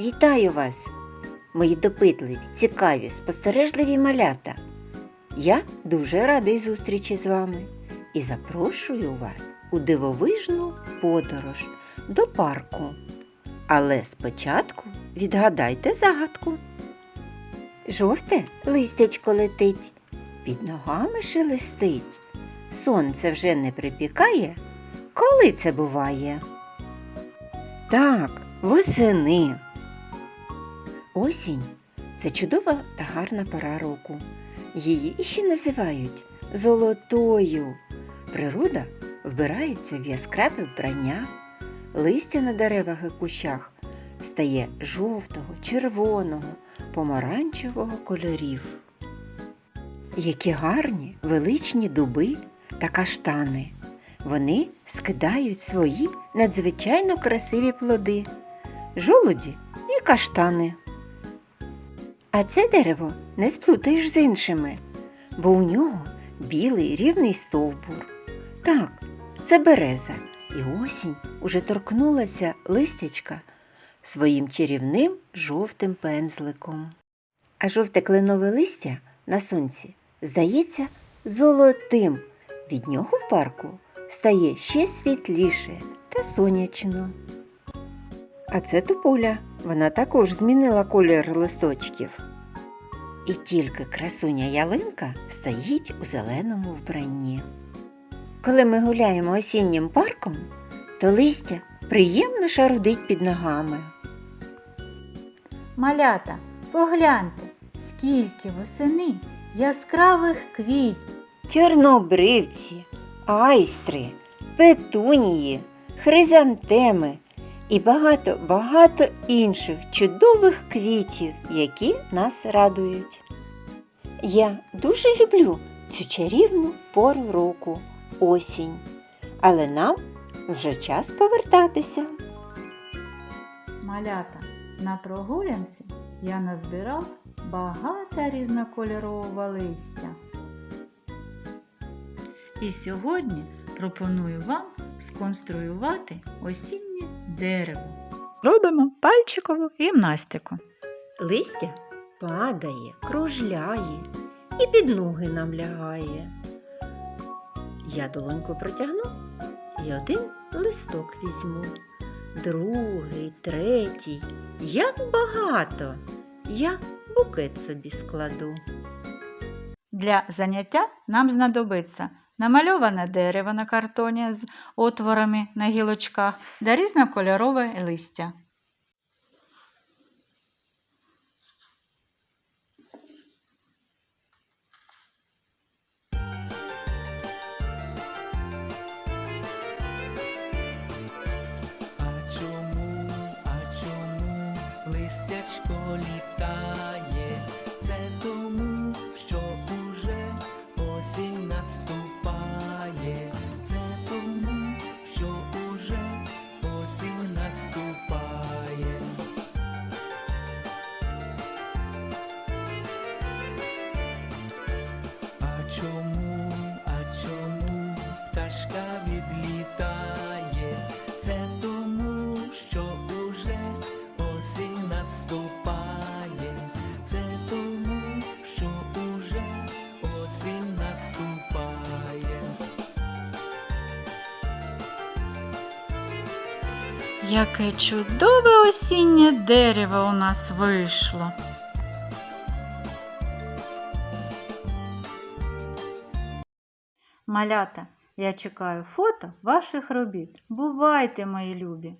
Вітаю вас, мої допитливі, цікаві, спостережливі малята. Я дуже радий зустрічі з вами і запрошую вас у дивовижну подорож до парку. Але спочатку відгадайте загадку. Жовте листячко летить, під ногами шелестить. Сонце вже не припікає. Коли це буває? Так, восени. Осінь це чудова та гарна пора року. Її ще називають золотою. Природа вбирається в яскраве вбрання, листя на деревах і кущах стає жовтого, червоного, помаранчевого кольорів. Які гарні величні дуби та каштани. Вони скидають свої надзвичайно красиві плоди, жолуді і каштани. А це дерево не сплутаєш з іншими, бо у нього білий рівний стовбур. Так, це береза, і осінь уже торкнулася листячка своїм чарівним жовтим пензликом. А жовте кленове листя на сонці здається золотим. Від нього в парку стає ще світліше та сонячно. А це туполя. Вона також змінила колір листочків. І тільки красуня ялинка стоїть у зеленому вбранні. Коли ми гуляємо осіннім парком, то листя приємно шарудить під ногами. Малята, погляньте, скільки восени яскравих квітів. Чорнобривці, айстри, петунії, хризантеми і багато-багато інших чудових квітів, які нас радують. Я дуже люблю цю чарівну пору року осінь, але нам вже час повертатися. Малята, на прогулянці я назбирав багато різнокольорового листя. І сьогодні пропоную вам сконструювати осіннє дерево. Робимо пальчикову гімнастику. Листя падає, кружляє і під ноги нам лягає. Я долоньку протягну і один листок візьму, другий, третій. Як багато! Я букет собі складу. Для заняття нам знадобиться намальоване дерево на картоні з отворами на гілочках та різнокольорове листя. А чому, а чому листячко літає? Яке чудове осіннє дерево у нас вийшло. Малята, я чекаю фото ваших робіт. Бувайте, мої любі!